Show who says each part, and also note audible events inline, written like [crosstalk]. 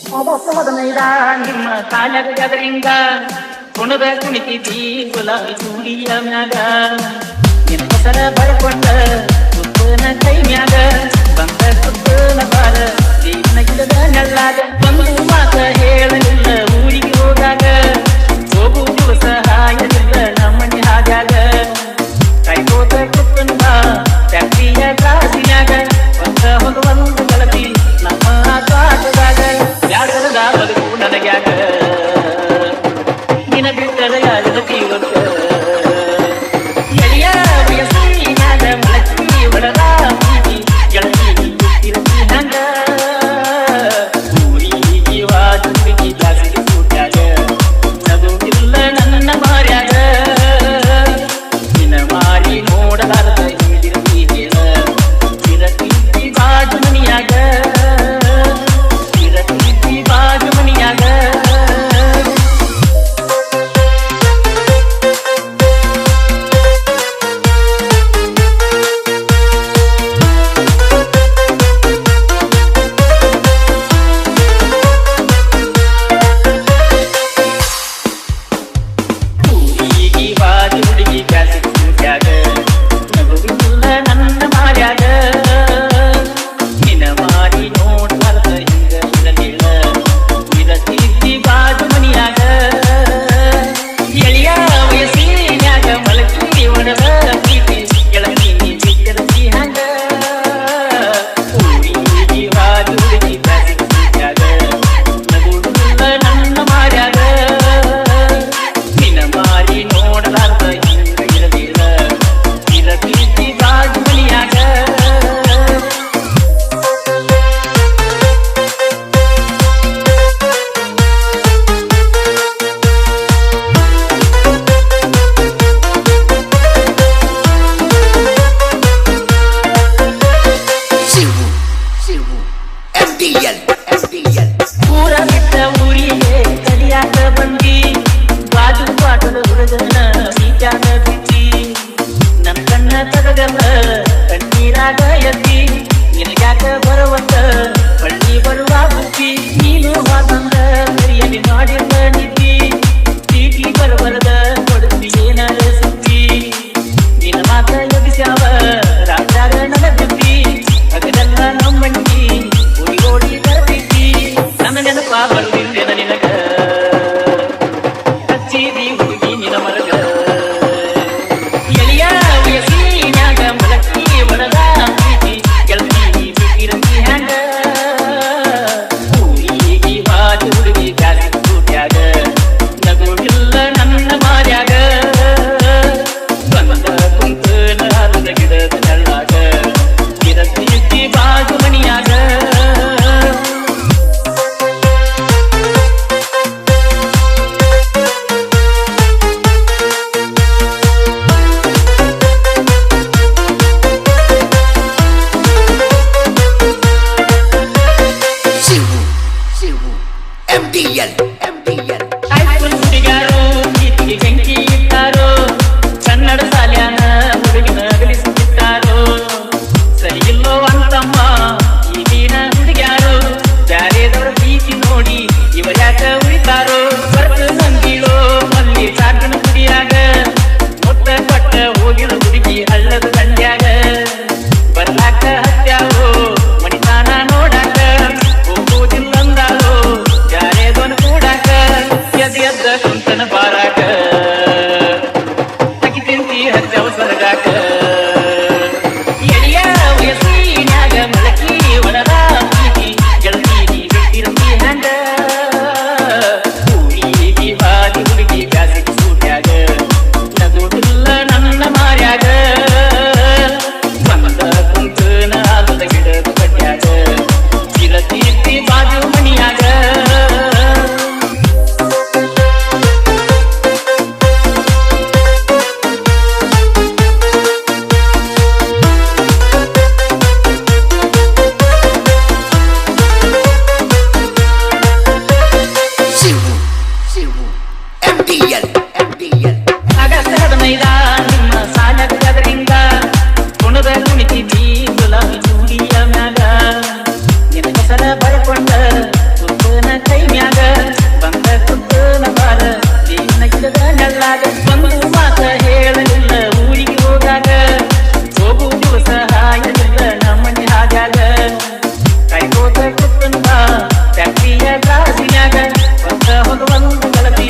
Speaker 1: ಸೋದನೈದ ನಿಮ್ಮ ಕಾಲದ ಗದರಿಂದ ಕುಣದ ಕುಣಿತಿ ಗುಲಾಬಿ ಚೂಡಿಯ ಮ್ಯಾಗ. ನಿಮ್ಮ ಸರ ಬಳ್ಕೊಂಡ ಬುದ್ಧಿ ಬರುವಂತ ಬಳ್ಳಿ ಬರುವ ಬುದ್ಧಿ ನೀನು ಹೋದಂದ ಮರಿಯಲ್ಲಿ ನೋಡಿದ ನಿದ್ದಿ ಟಿ ಬರಬಾರದ Yeah. [laughs] ಗಂಡಲ್ಲಾಗ ಒಂದು ಮಾತ ಹೇಳಲಿಲ್ಲ ಊರಿಗೆ ಹೋದಾಗ ಹೋಗು ದಿವಸ ಹಾಯಲಿಲ್ಲ ನಮ್ಮನೆ ಹಾಗಾಗ. ಕೈಗೋದ ಕುತ್ತನ್ ಬಾ ಟ್ಯಾಕ್ಸಿಯ ಕಾಸಿನಾಗ ಹೊಸ ಹೊದ ಒಂದು ಕಲತಿ